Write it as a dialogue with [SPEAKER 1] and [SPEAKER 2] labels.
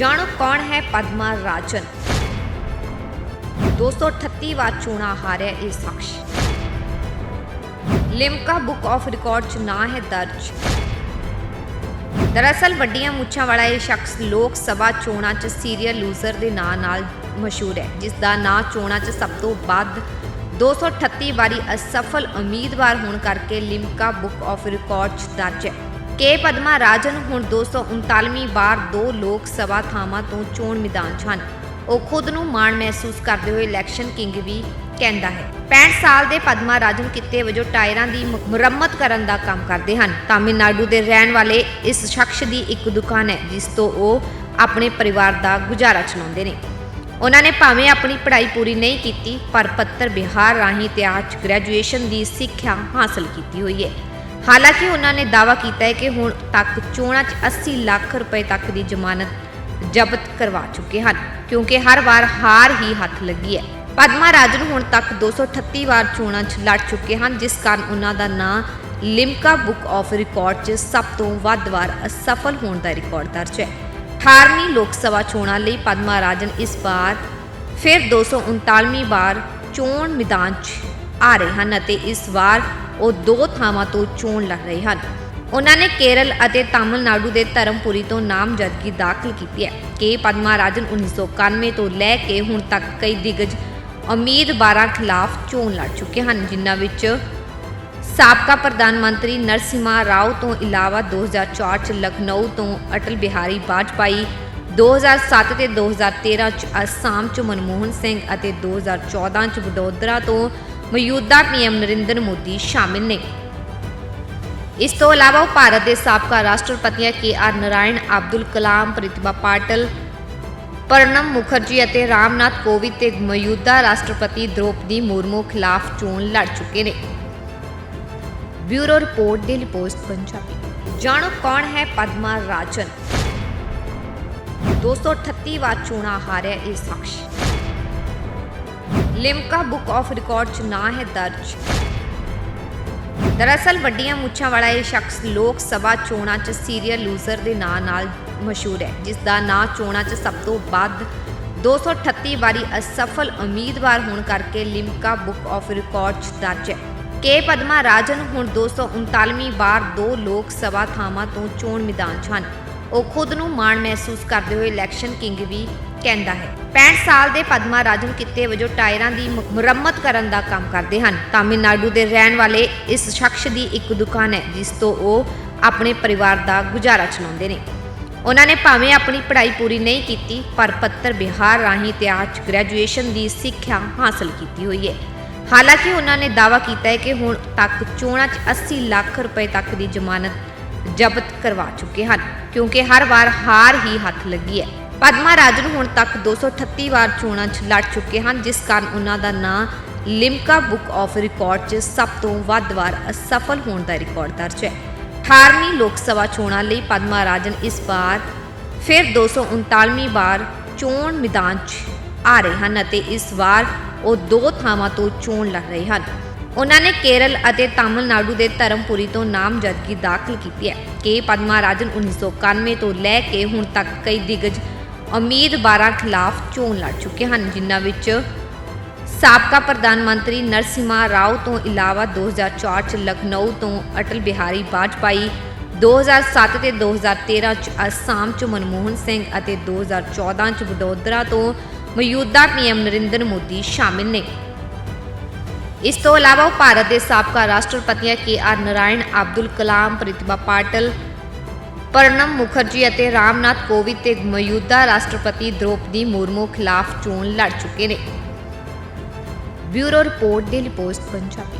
[SPEAKER 1] ਜਾਣੋ ਕੌਣ ਹੈ ਪਦਮਾ ਰਾਜਨ। 238 ਵਾਰ ਚੋਣਾਂ ਹਾਰਿਆ ਇਹ ਸ਼ਖਸ ਲਿਮਕਾ ਬੁੱਕ ਆਫ ਰਿਕਾਰਡ 'ਚ ਨਾਂ ਹੈ ਦਰਜ। ਦਰਅਸਲ ਵੱਡੀਆਂ ਮੁੱਛਾਂ ਵਾਲਾ ਇਹ ਸ਼ਖਸ ਲੋਕ ਸਭਾ ਚੋਣਾਂ 'ਚ ਸੀਰੀਅਲ ਲੂਜ਼ਰ ਦੇ ਨਾਂ ਨਾਲ ਮਸ਼ਹੂਰ ਹੈ, ਜਿਸ ਦਾ ਨਾਂ ਚੋਣਾਂ 'ਚ ਸਭ ਤੋਂ ਵੱਧ 238 ਵਾਰੀ ਅਸਫਲ ਉਮੀਦਵਾਰ ਹੋਣ ਕਰਕੇ ਲਿਮਕਾ ਬੁੱਕ ਆਫ ਰਿਕਾਰਡ 'ਚ ਦਰਜ ਹੈ। ਕੇ ਪਦਮਾ ਰਾਜਨ ਹੁਣ 239ਵੀਂ ਵਾਰ ਦੋ ਲੋਕ ਸਭਾ ਥਾਵਾਂ ਤੋਂ ਚੋਣ ਮੈਦਾਨ 'ਚ ਹਨ। ਉਹ ਖੁਦ ਨੂੰ ਮਾਣ ਮਹਿਸੂਸ ਕਰਦੇ ਹੋਏ ਇਲੈਕਸ਼ਨ ਕਿੰਗ ਵੀ ਕਹਿੰਦਾ ਹੈ। 65 ਸਾਲ ਦੇ ਪਦਮਾ ਰਾਜਨ ਕਿੱਤੇ ਵਜੋਂ ਟਾਇਰਾਂ ਦੀ ਮੁਰੰਮਤ ਕਰਨ ਦਾ ਕੰਮ ਕਰਦੇ ਹਨ। ਤਾਮਿਲਨਾਡੂ ਦੇ ਰਹਿਣ ਵਾਲੇ ਇਸ ਸ਼ਖਸ ਦੀ ਇੱਕ ਦੁਕਾਨ ਹੈ, ਜਿਸ ਤੋਂ ਉਹ ਆਪਣੇ ਪਰਿਵਾਰ ਦਾ ਗੁਜ਼ਾਰਾ ਚਲਾਉਂਦੇ ਨੇ। ਉਹਨਾਂ ਨੇ ਭਾਵੇਂ ਆਪਣੀ ਪੜ੍ਹਾਈ ਪੂਰੀ ਨਹੀਂ ਕੀਤੀ, ਪਰ ਪੱਤਰ ਬਿਹਾਰ ਰਾਹੀਂ ਇਤਿਹਾਸ 'ਚ ਗ੍ਰੈਜੂਏਸ਼ਨ ਦੀ ਸਿੱਖਿਆ ਹਾਸਲ ਕੀਤੀ ਹੋਈ ਹੈ। ਹਾਲਾਂਕਿ ਉਹਨਾਂ ਨੇ ਦਾਅਵਾ ਕੀਤਾ ਹੈ ਕਿ ਹੁਣ ਤੱਕ ਚੋਣਾਂ 'ਚ 80 ਲੱਖ ਰੁਪਏ ਤੱਕ ਦੀ ਜ਼ਮਾਨਤ ਜ਼ਬਤ ਕਰਵਾ ਚੁੱਕੇ ਹਨ, ਕਿਉਂਕਿ ਹਰ ਵਾਰ ਹਾਰ ਹੀ ਹੱਥ ਲੱਗੀ ਹੈ। ਪਦਮਾ ਰਾਜਨ ਹੁਣ ਤੱਕ 238 ਵਾਰ ਚੋਣਾਂ 'ਚ ਲੜ ਚੁੱਕੇ ਹਨ, ਜਿਸ ਕਾਰਨ ਉਹਨਾਂ ਦਾ ਨਾਂ ਲਿਮਕਾ ਬੁੱਕ ਆਫ ਰਿਕਾਰਡ 'ਚ ਸਭ ਤੋਂ ਵੱਧ ਵਾਰ ਅਸਫਲ ਹੋਣ ਦਾ ਰਿਕਾਰਡ ਦਰਜ ਹੈ। 18ਵੀਂ ਲੋਕ ਸਭਾ ਚੋਣਾਂ ਲਈ ਪਦਮਾ ਰਾਜਨ ਇਸ ਵਾਰ ਫਿਰ 239ਵੀਂ ਵਾਰ ਚੋਣ ਮੈਦਾਨ 'ਚ ਆ ਰਹੇ ਹਨ ਅਤੇ ਇਸ ਵਾਰ ਉਹ ਦੋ ਥਾਵਾਂ ਤੋਂ ਚੋਣ ਲੜ ਰਹੇ ਹਨ। ਉਹਨਾਂ ਨੇ ਕੇਰਲ ਅਤੇ ਤਾਮਿਲਨਾਡੂ ਦੇ ਧਰਮਪੁਰੀ ਤੋਂ ਨਾਮਜ਼ਦਗੀ ਦਾਖਲ ਕੀਤੀ ਹੈ। ਕਿ ਪਦਮਾ ਰਾਜਨ 1991 ਤੋਂ ਲੈ ਕੇ ਹੁਣ ਤੱਕ ਕਈ ਦਿਗਜ ਉਮੀਦਵਾਰਾਂ ਖਿਲਾਫ ਚੋਣ ਲੜ ਚੁੱਕੇ ਹਨ, ਜਿਨ੍ਹਾਂ ਵਿੱਚ ਸਾਬਕਾ ਪ੍ਰਧਾਨ ਮੰਤਰੀ ਨਰਸਿਮਾ ਰਾਓ ਤੋਂ ਇਲਾਵਾ 2004 ਚ ਲਖਨਊ ਤੋਂ ਅਟਲ ਬਿਹਾਰੀ ਵਾਜਪਾਈ 2007 ਤੇ 2013 ਚ ਅਸਾਮ ਚ ਮਨਮੋਹਨ ਸਿੰਘ ਅਤੇ 2014 ਚ ਵਡੋਦਰਾ ਤੋਂ ਮੌਜੂਦਾ ਪੀਐਮ ਨਰਿੰਦਰ ਮੋਦੀ ਸ਼ਾਮਿਲ ਨੇ। ਇਸ ਤੋਂ ਇਲਾਵਾ ਉਹ ਭਾਰਤ ਦੇ ਸਾਬਕਾ ਰਾਸ਼ਟਰਪਤੀਆਂ ਕੇ ਆਰ ਨਰਾਇਣ, ਅਬਦੁਲ ਕਲਾਮ, ਪ੍ਰਤਿਭਾ ਪਾਟਲ ਪ੍ਰਣਬ ਮੁਖਰਜੀ ਅਤੇ ਰਾਮਨਾਥ ਕੋਵਿੰਦ ਤੇ ਮੌਜੂਦਾ ਰਾਸ਼ਟਰਪਤੀ ਦ੍ਰੋਪਦੀ ਮੁਰਮੂ ਖਿਲਾਫ ਚੋਣ ਲੜ ਚੁੱਕੇ ਨੇ। Bureau report, daily post, Punjabi. ਜਾਣੋ ਕੌਣ ਹੈ ਪਦਮਾ ਰਾਜਨ? 238 ਵਾਰ ਚੋਣਾਂ ਹਾਰਿਆ ਇਹ ਸ਼ਖਸ। ਲਿਮਕਾ ਬੁੱਕ ਆਫ ਰਿਕਾਰਡ 'ਚ ਨਾਂ ਹੈ ਦਰਜ। ਦਰਅਸਲ ਵੱਡੀਆਂ ਮੁੱਛਾਂ ਵਾਲਾ ਇਹ ਸ਼ਖਸ ਲੋਕ ਸਭਾ ਚੋਣਾਂ 'ਚ ਸੀਰੀਅਲ ਲੂਜ਼ਰ ਦੇ ਨਾਂ ਨਾਲ ਮਸ਼ਹੂਰ ਹੈ, ਜਿਸ ਦਾ ਨਾਂ ਚੋਣਾਂ 'ਚ ਸਭ ਤੋਂ ਵੱਧ 238 ਵਾਰੀ ਅਸਫਲ ਉਮੀਦਵਾਰ ਹੋਣ ਕਰਕੇ ਲਿਮਕਾ ਬੁੱਕ ਆਫ ਰਿਕਾਰਡ 'ਚ ਦਰਜ ਹੈ। ਕੇ ਪਦਮਾ ਰਾਜਨ ਹੁਣ 239ਵੀਂ ਵਾਰ ਦੋ ਲੋਕ ਸਭਾ ਥਾਵਾਂ ਤੋਂ ਚੋਣ ਮੈਦਾਨ 'ਚ ਹਨ। ਉਹ ਖੁਦ ਨੂੰ ਮਾਣ ਮਹਿਸੂਸ ਕਰਦੇ ਹੋਏ ਇਲੈਕਸ਼ਨ ਕਿੰਗ ਵੀ ਕਹਿੰਦਾ ਹੈ। 65 ਸਾਲ ਦੇ ਪਦਮਾ ਰਾਜਨ ਕਿੱਤੇ ਵਜੋਂ ਟਾਇਰਾਂ ਦੀ ਮੁਰੰਮਤ ਕਰਨ ਦਾ ਕੰਮ ਕਰਦੇ ਹਨ। ਤਾਮਿਲਨਾਡੂ ਦੇ ਰਹਿਣ ਵਾਲੇ ਇਸ ਸ਼ਖਸ ਦੀ ਇੱਕ ਦੁਕਾਨ ਹੈ, ਜਿਸ ਤੋਂ ਉਹ ਆਪਣੇ ਪਰਿਵਾਰ ਦਾ ਗੁਜ਼ਾਰਾ ਚਲਾਉਂਦੇ ਨੇ। ਉਹਨਾਂ ਨੇ ਭਾਵੇਂ ਆਪਣੀ ਪੜ੍ਹਾਈ ਪੂਰੀ ਨਹੀਂ ਕੀਤੀ, ਪਰ ਪੱਤਰ ਬਿਹਾਰ ਰਾਹੀਂ ਇਤਿਹਾਸ 'ਚ ਗ੍ਰੈਜੂਏਸ਼ਨ ਦੀ ਸਿੱਖਿਆ ਹਾਸਲ ਕੀਤੀ ਹੋਈ ਹੈ। ਹਾਲਾਂਕਿ ਉਹਨਾਂ ਨੇ ਦਾਅਵਾ ਕੀਤਾ ਹੈ ਕਿ ਹੁਣ ਤੱਕ ਚੋਣਾਂ 'ਚ 80 ਲੱਖ ਰੁਪਏ ਤੱਕ ਦੀ ਜ਼ਮਾਨਤ ਜ਼ਬਤ ਕਰਵਾ ਚੁੱਕੇ ਹਨ, ਕਿਉਂਕਿ ਹਰ ਵਾਰ ਹਾਰ ਹੀ ਹੱਥ ਲੱਗੀ ਹੈ। ਪਦਮਾ ਰਾਜਨ ਹੁਣ ਤੱਕ 238 ਵਾਰ ਚੋਣਾਂ 'ਚ ਲੜ ਚੁੱਕੇ ਹਨ, ਜਿਸ ਕਾਰਨ ਉਹਨਾਂ ਦਾ ਨਾਂ ਲਿਮਕਾ ਬੁੱਕ ਆਫ ਰਿਕਾਰਡ 'ਚ ਸਭ ਤੋਂ ਵੱਧ ਵਾਰ ਅਸਫਲ ਹੋਣ ਦਾ ਰਿਕਾਰਡ ਦਰਜ ਹੈ। 18ਵੀਂ ਲੋਕ ਸਭਾ ਚੋਣਾਂ ਲਈ ਪਦਮਾ ਰਾਜਨ ਇਸ ਵਾਰ ਫਿਰ 239ਵੀਂ ਵਾਰ ਚੋਣ ਮੈਦਾਨ 'ਚ ਆ ਰਹੇ ਹਨ ਅਤੇ ਇਸ ਵਾਰ ਉਹ ਦੋ ਥਾਵਾਂ ਤੋਂ ਚੋਣ ਲੜ ਰਹੇ ਹਨ। ਉਹਨਾਂ ਨੇ ਕੇਰਲ ਅਤੇ ਤਾਮਿਲਨਾਡੂ ਦੇ ਧਰਮਪੁਰੀ ਤੋਂ ਨਾਮਜ਼ਦਗੀ ਦਾਖਲ ਕੀਤੀ ਹੈ। ਕਿ ਪਦਮਾ ਰਾਜਨ 1991 ਤੋਂ ਲੈ ਕੇ ਹੁਣ ਤੱਕ ਕਈ ਦਿਗਜ ਉਮੀਦਵਾਰਾਂ ਖਿਲਾਫ ਚੋਣ ਲੜ ਚੁੱਕੇ ਹਨ, ਜਿਨ੍ਹਾਂ ਵਿੱਚ ਸਾਬਕਾ ਪ੍ਰਧਾਨ ਮੰਤਰੀ ਨਰਸਿਮਾ ਰਾਓ ਤੋਂ ਇਲਾਵਾ 2004 ਚ ਲਖਨਊ ਤੋਂ ਅਟਲ ਬਿਹਾਰੀ ਵਾਜਪਾਈ 2007 ਤੇ 2013 ਚ ਅਸਾਮ ਚ ਮਨਮੋਹਨ ਸਿੰਘ ਅਤੇ 2014 ਚ ਵਡੋਦਰਾ ਤੋਂ ਮੌਜੂਦਾ ਪੀਐਮ ਨਰਿੰਦਰ ਮੋਦੀ ਸ਼ਾਮਿਲ ਨੇ। ਇਸ ਤੋਂ ਇਲਾਵਾ ਉਹ ਭਾਰਤ ਦੇ ਸਾਬਕਾ ਰਾਸ਼ਟਰਪਤੀਆਂ ਕੇ ਆਰ ਨਰਾਇਣ, ਅਬਦੁਲ ਕਲਾਮ, ਪ੍ਰਤਿਭਾ ਪਾਟਲ ਪ੍ਰਣਬ ਮੁਖਰਜੀ ਅਤੇ ਰਾਮਨਾਥ ਕੋਵਿੰਦ ਤੇ ਮੌਜੂਦਾ ਰਾਸ਼ਟਰਪਤੀ ਦ੍ਰੋਪਦੀ ਮੁਰਮੂ ਖਿਲਾਫ ਚੋਣ ਲੜ ਚੁੱਕੇ ਨੇ। Bureau report, daily post, Punjabi.